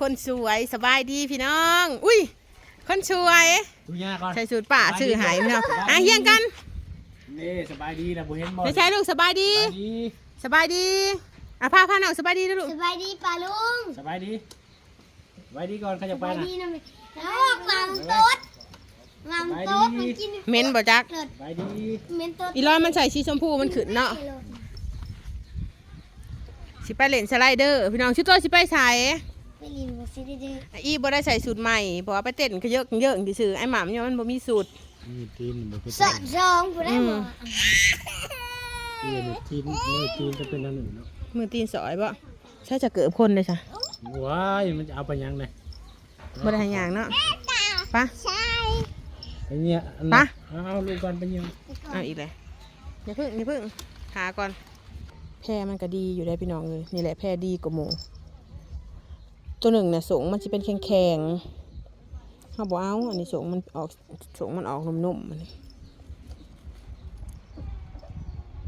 คนสวยสบายดีพี่น้อง อุ้ย คนสวย ดูยาก่อน ใส่สูตรป่าชื่อหายพี่น้องอะเฮียงกัน นี่สบายดีนะบุเห็นบอลไม่ใช่ลูกสบายดี สบายดีสบายดีอะพาพาน้องสบายดีนะลูก สบายดีป่าลุงสบายดีสบายดีก่อนเขาจะสไปบายนะ ดีนะแม่แล้วงามโต๊ดงามโต๊ดมันกินเม้นบ่จักเกิดสบายดีเม้นโต๊ดอีร้อยมันใส่ชีชมพูมันขึ้นเนาะ สิไปเล่นสไลเดอร์พี่น้องชุดตัวสิไปใส่ ไปลินมาซิได้ดื้ออีบ่ได้ใส่สูตรใหม่เพราะว่าไปเต้นก็เยอะเยอะซื่อๆไอ้หม่ำเนี่ยมันบ่มีสูตรนี่ทีมบุกสะสองผู้ได้บ่นี่ทีมนี่ทีมจะเป็นอันหนึ่งเนาะมือตีนสอยบ่ใช่จะเกิดคนเลยจ้ะว้ายมันจะเอาไปยังไงบ่ได้ให้หยังเนาะไปะใช่ไปเนี่ยอันไปเอาลูกก่อนไปยังเอาอีกเลยอย่าเพิ่งอย่าเพิ่งหาก่อนแพรมันก็ดีอยู่ได้พี่น้องเลยนี่แหละแพรดีกว่าหมู ตัวหนึ่งเนี่ยสงมันจะเป็นแข็งแข็งๆเขาบอกเอาอันนี้สงมันออกสงมันออกนุ่มๆมันน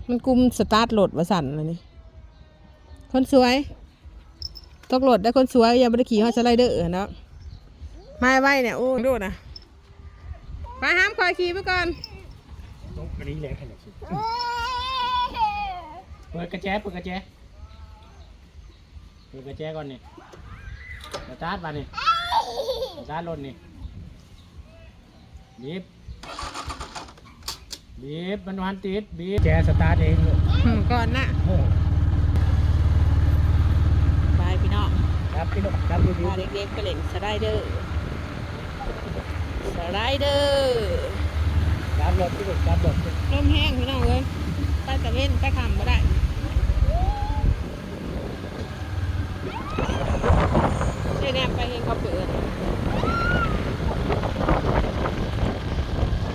มันกุมสตาร์ทโหลดมาสั่นเลยนี่คนสวยตกโหลดได้คนสวยยังไม่ได้ขี่ฮอสไลเดอร์เนาะไม่ไหวเนี่ยโอ้ดูนะไปห้ามคอยขี่ไปก่อนตกกระดิ่งแรงขนาดนี้เปิดกระแจเปิดกระแจเปิดกระแจก่อนเนี่ย สตาร์ทมานี่สตาร์ทรถนี่บีบบีบมันวันติดบีบแจสตาร์ทเองลูกอืมก่อนนะโอ้ไปพี่น้องครับพี่ลูกครับพี่พาเด็กๆไปเล่นสไลเดอร์สไลเดอร์ครับรถพี่ลูกครับรถลมแห้งพี่น้องเลยไปตะเวนไปคำมาได้ เจ๊แนมไปเห็นเขาเปิด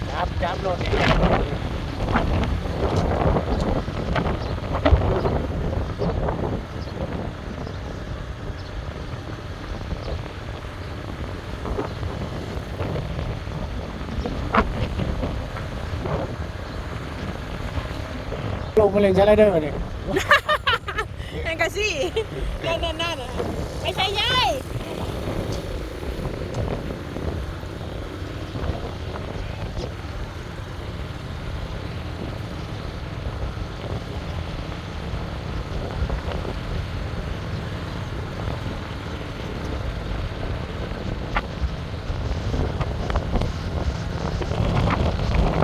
ครับครับรถลงมาเลยใช้ไรเดอร์เนี่ยเห็นกันสินั่นนั่นนั่นะไม่ใช่ยาย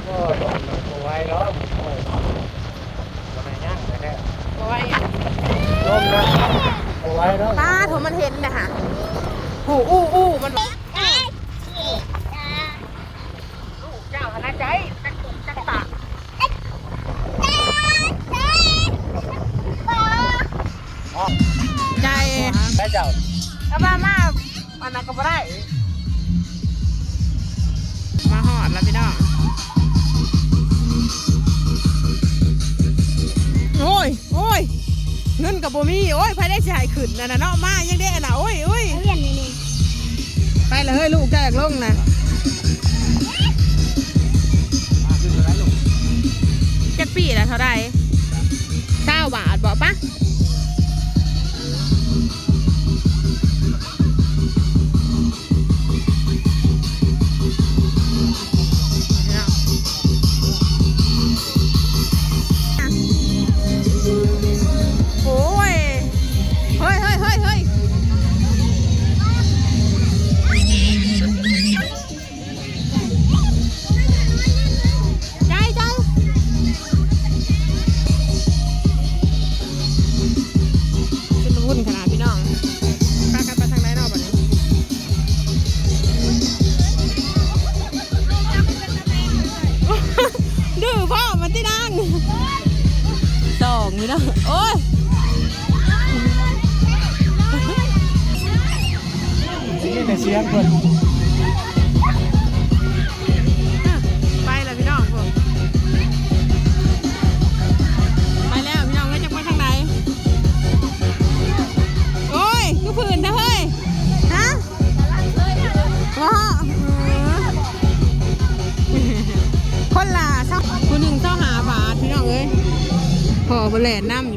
ก็ลงไว้แล้วโอ้ยทำไมย่างแท้ บอกว่า ลมนะเอาไว้แล้ว ป้าโถมันเห็นนะฮะหูอู้อู้มันบอกเจ้าคณะใจจักจักตะ ใจได้เจ้าถ้าบ้ามาอันนั้นก็ไม่ได้มาหอดแล้วพี่น้องโอ้ยโอ้ยเงินกับบ่มีโอ้ยไผได้สิใหายขึ้นนะนะเนาะมายังได้น่ะโอ้ยโอ้ยเอาเรียนนี่นี่ไปเลยเฮ้ยลูกแจกลงนะมาขึ้นอะไรลูกเจ็ดปีแล้วเท่าไหร่ อ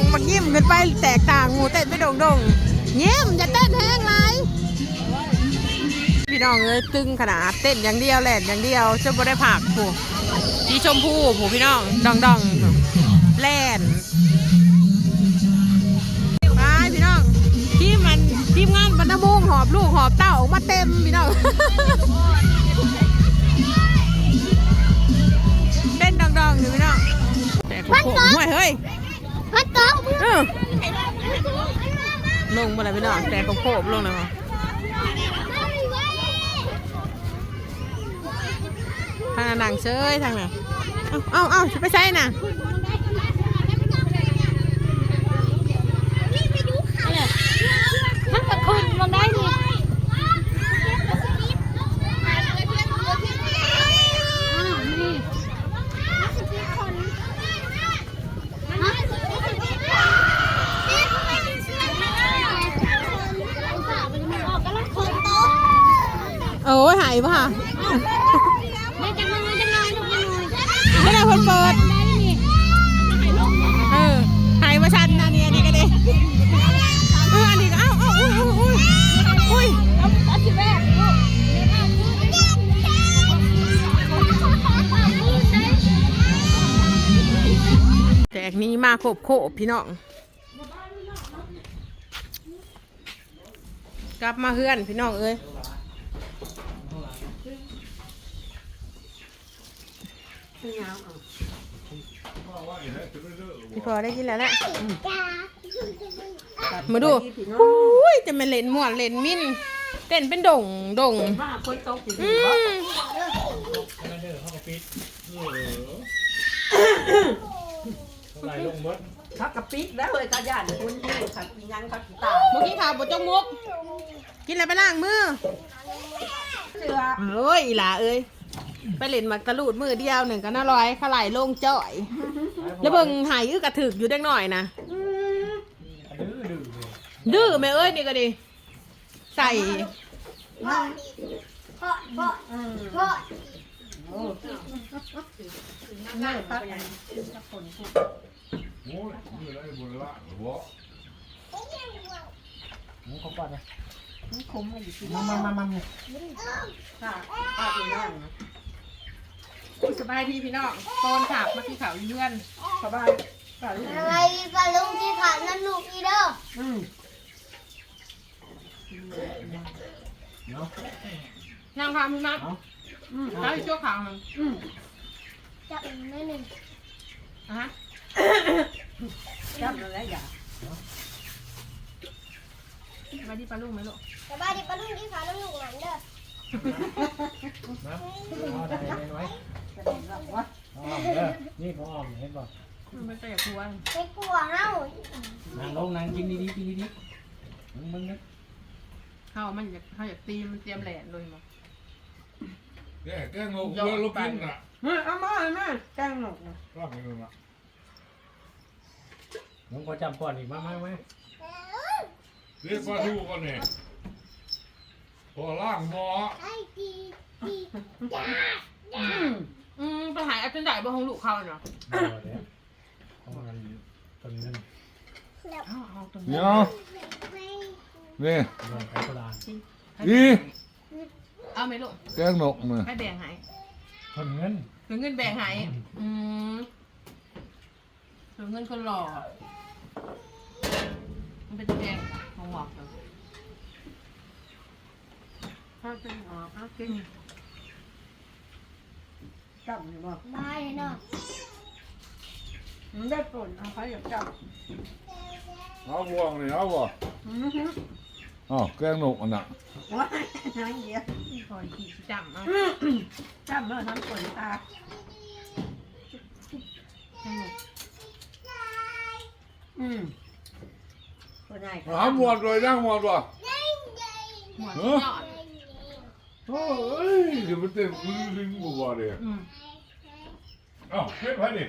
องมายิ้มกันไปแตกต่างงูเต้นไปโด่งโด่งๆยิ้มอย่าเต้นแห้งไรพี่น้องเอ้ยตึงขนาดเต้นอย่างเดียวแหลนอย่างเดียวจะบ่ได้ผักผู้สีชมพูผู้พี่น้องดองดองๆแลนไปพี่น้องทีมมันทีมงานบรรณบุงหอบลูกหอบเต้าออกมาเต็มพี่น้องเต้นดังๆอยู่พี่น้องแต่โขกห่วยเฮ้ย ออลงมาเลยพี่น้องแต่โขกลงเลยมั้งทางนังเชยทางไหนเอ้าเอ้าเอ้าจะไปใช่น่ะ มาโคบโคบพี่น้องกลับมาเฮือนพี่น้องเอ้ยพี่พอได้กินแล้วแหละมาดูอุ้ยจะมาเล่นหมวนเล่นมินเต้นเป็นดงดงมาคนตกอยู่อืม ไหร่ลงเบิดทักกะปิกแล้วเลยกระยานคนนี้ขัดปีนังขัดปีตายเมื่อกี้ข่าวบดจงมุก กินอะไรไปล้างมือเสือเอ้ยอีหลาเอ้ย ไปเล่นมากระลูดมือเดียวหนึ่งก็น่าร้อยขลายลงจ่อย แล้วเบิ่งหายอึกกระถึกอยู่เด็กหน่อยนะดื้อดื้อเลยดื้อแม่เอ้ยนี่ก็ดี ใส่พ่อพ่อพ่อแม่พักโอ้ยมือไรบนละหัวหมูเขาก่อนนะคมให้อยู่ที่มามามามาเนี่ยค่ะป้าปีนั่งสบายดีพี่น้องโซนขับมาที่เขาเยื่อนสบายป้าลูกอะไรปลาลุงที่ขานั่นลูกอีเด้ออืมเนาะนั่งทำพี่นัทเอาอืมแล้วอีกชั่วขาวมันอืมจับแม่หนึ่งอะ จับแล้วอย่าสบายดีปลาลูกไหมลูกสบายดีปลาลุงที่ขานั่นลูกหลานเด้อนะเอาได้ไหมไว้จะได้รับว่าเอาอ้อมเด้อนี่เขาอ้อมเห็นป่ะมันเป็นแต่ครัวไปกลัวเฮานั่งลงนั่งกินดีๆกินดีๆมึงมึงนะเขามันอยากเขาอยากตีมันเตรียมแหลนเลยมั้งแกแกงงเพื่อลูกกินน่ะเฮ้ยเอามาเอามาแกงหนกนะร่างนึง น่ะมึงก็จำก่อนอีกมามามาเรียกปลาทูก่อนเนี่ยพอล่างหมอไอ้ดีดีจ้าอืมอืมต้องหายอาจารย์ใหญ่บ่ของลูกเขาเนาะเดี๋ยวเดี๋ยวเอามันต้นนึงเอาเอาตรงเดี๋ยวนี่ลงไปโบราณอีเอาไหมลูกแกงนกมาให้แบ่งใหายคนเงินถึงเงินแบ่งใหายอืมถึงเงินคนหล่อ มันเป็นแดงของหอกเถอะถ้าเป็นออกเอากินจับอยู่บ่บายเนาะมันได้ผลเอาไปอยากจับเอาบวงนี่เอาบ่อือฮึอ๋อแกงนกอันน่ะว้ายนางเดียวคอยขี่สิจำเอาจับเมื่อน้ำฝนตาให้หนู อืมตัวใหญ่หาหมวดเลยนั่งหมวดว่ะหมวดเอสุอดยอดโอ้ยเดี๋ยวมันเต็มมือลิงบัวเลยอืมอ้าวเพ็ดไปดิ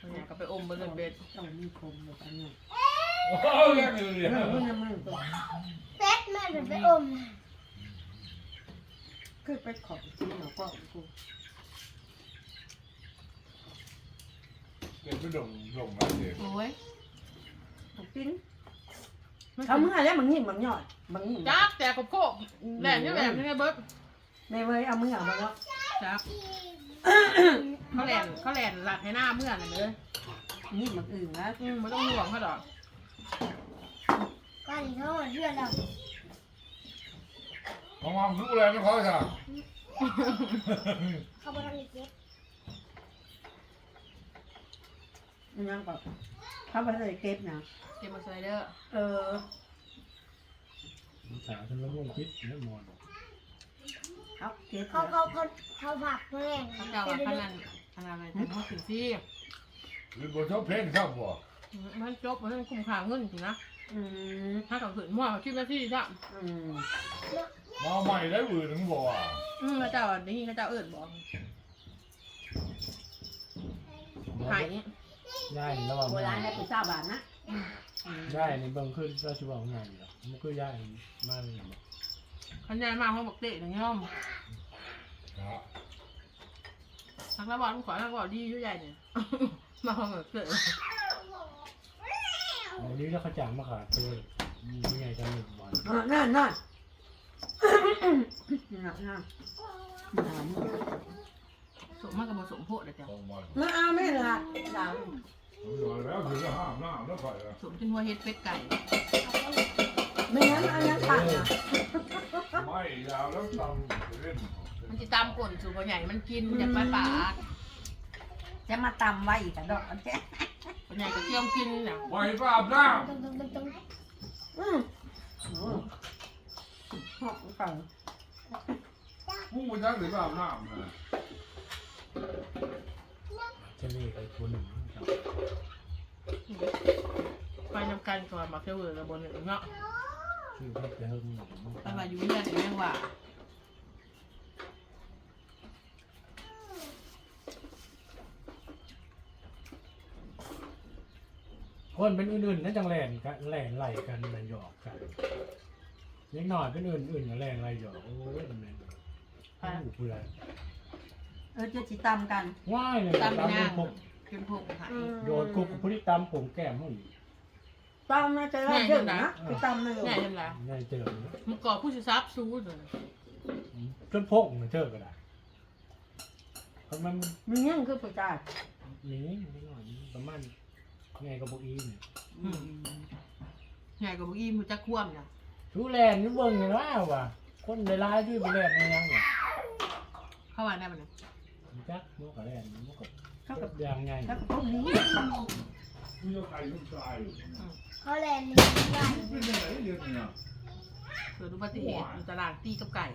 ตัวใหญ่ก็ไปอมบนเรือนเบสต้องมีคมแบบนี้โอ้ยยังอยู่เนี่ยมึงมึงตัวเป็ดแม่เป็นไปอมคือไปขอบจีนหนูก็กูเก็ ไปดงดงนั่นเองโอ้ยกินเขาเมื่อแล้วมึงหิมมึงหยอดมึงหิมจักแต่กบโคกแหลมนี่แหลมนี่ไงเบิร์ดในเว้ยเอามือเอามาแล้วจักเขาแหลนเขาแหลนหลักให้หน้าเมื่อน่ะเลยนี่มันอื่นนะอืมไม่ต้องห่วงเขาดอกกันเขาเพื่อนเรามองมองดูแลไม่ค่อยค่ะเขาไปทำอีกเจ็ด ยังก็เขาไปเลยเก็บนะเกมมาสไลเดอร์เออสาวฉันละม่วงคิดแล้วมอนเขาเก็บเขาเขาเขาเขาผักแม่งเขาจะว่าขนาดขนาดอะไรถึงมาถึงที่หรือบนชอบเพลงชอบบ่มันจบมันคุ้มค่าเงินจริงนะอืมถ้ากับขืนมั่วคิดว่าที่จ้ะอืมมาใหม่ได้หวือถึงบ่อะอืมเขาเจ้าอันนี้เขาเจ้าเอิญบอกหาย ย่ายระหว่างโบราณได้เป็นเจ้าบาทนะย่ายในเบื้องขึ้นราชบังงานอยู่มันคือย่ายมาเลยขันยายมาเขาบอกเตะหนึ่งย่อมครับทักระบอลขอทักระบอลดีอยู่ใหญ่เนี่ย มาเขาแบบเตะวันนี้ถ้าเขาจ่างมาขาดตัวมีไงกันหนึ่งวันนอนนั่นนั่นนั่นนั่น สมมากกับผสมโพดเลยจ้ะต้องมามาเอาไม่ละดาวผมบอกแล้วถึงจะห้ามหน้าแล้วไปอะสมจนหัวเฮ็ดเป็ดไก่ไม่งั้นเอายังตัดนะไม่ยาวแล้วตำเล่นมันจะตามก่นสูงใหญ่มันกินจากปลาปากจะมาตำไว้อีกกันดอกแจ๊ใหญ่ก็เที่ยวกินเนี่ยไปป้าบน้ตรงตรงตรงตรงอืมหอกเก่าำผู้ยักษ์หรือป้าบน้ำนะ จะนี่ไอ้คนหนึ่งไปนำกันก่อนมาเที่ยวเวอร์กับบนหนึ่งเนาะชื่อเพชรเฮิมไปมาอยู่เนี่ยถึงแม่งว่าคนเป็นอื่นๆนั่นจังแหลนกันแหลนไหลกันมันหยอกกันเล็กหน่อยเป็นอื่นๆกับแหลนไหลหยอกโอ้ยมันอู้เพื่อน เออจะจิตำกันว่ายเลยตามตามย่างผมกินผงหายโดนคุกพฤติกรรมผมแก้มหุ่นตำนะจะได้เยอะนะคือตำนะแน่ยังไงง่ายเจอมันก่อผู้ชิซับซูดเลยจนพกมันเจอก็ได้เพราะมันมึงยังคือประจานี้นิดหน่อยประมาณไงกับพวกอีเนี่ยใหญ่กว่าบุกี้มูจักคว่ำเนี่ยชูแลนนี่เบิ่งเลยว่าว่ะคนในร้ายด้วยไปแลนในยังเนี่ยเข้ามาได้ปะเนี่ย จักมันก็แลนมันก็เขากับยังไงเขากับพวกนี้มีใครยุ่งใจเขาแลนด์ได้ไม่ได้ไหนเดือนเนี่ยเกิดอุบัติเหตุอยู่ตลาดตีกับไก่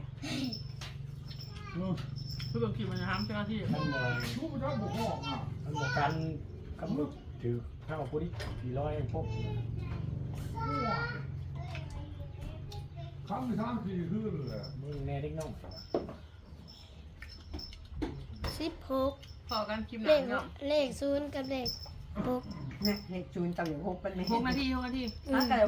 เพื่อนขี่มันจะทำเจ้าหน้าที่ท่านอกทุกท่านบอกห้องอะท่านบอกการกำหนดถือข้าวพุทธิสี่ร้อยพวกครั้งที่สามสี่ขึ้นเลยมึงแน่เด็กน้อง สิบหกพอกันคลิปหเลนัขงเนาะเลขศูนย์กับเลขหก เนี่ยเห็ดจูนตะเหลียวหกเป็นไหมหกนาทีหกนาทีอืถ้ามกระเหลียว